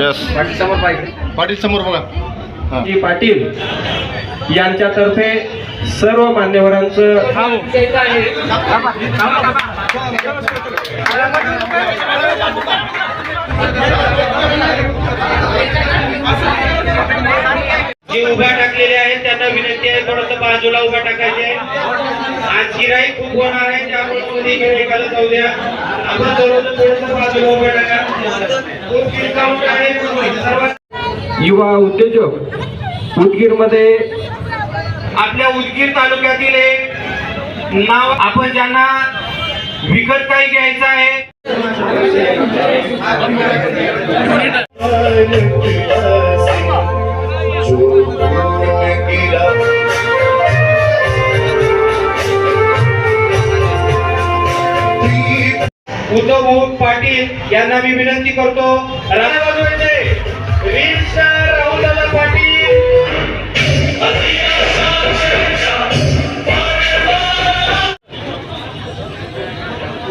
Yes Patil समोर पाहिजे पाटील समोर बघा. हां. जी पाटील यांच्यातर्फे सर्व मान्यवरांचं जे उभ्या टाकलेले आहेत त्यांना विनंती आहे थोडस बाजूला उभ्या टाकायचे. आहे. आज शिराई खूप होणार आहे त्यामुळे तुम्ही इकडे एकाला जाऊ द्या. युवा उद्योजक उदगीरमध्ये आपल्या उदगीर तालुक्यातील एक नाव आपण ज्यांना विकत काही घ्यायचं आहे. उद्धव भाऊ पाटील यांना मी विनंती करतो. राहुलदादा पाटील.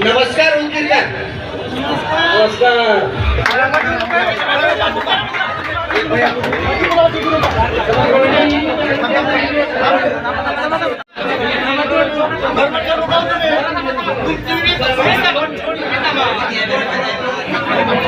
नमस्कार नमस्कार.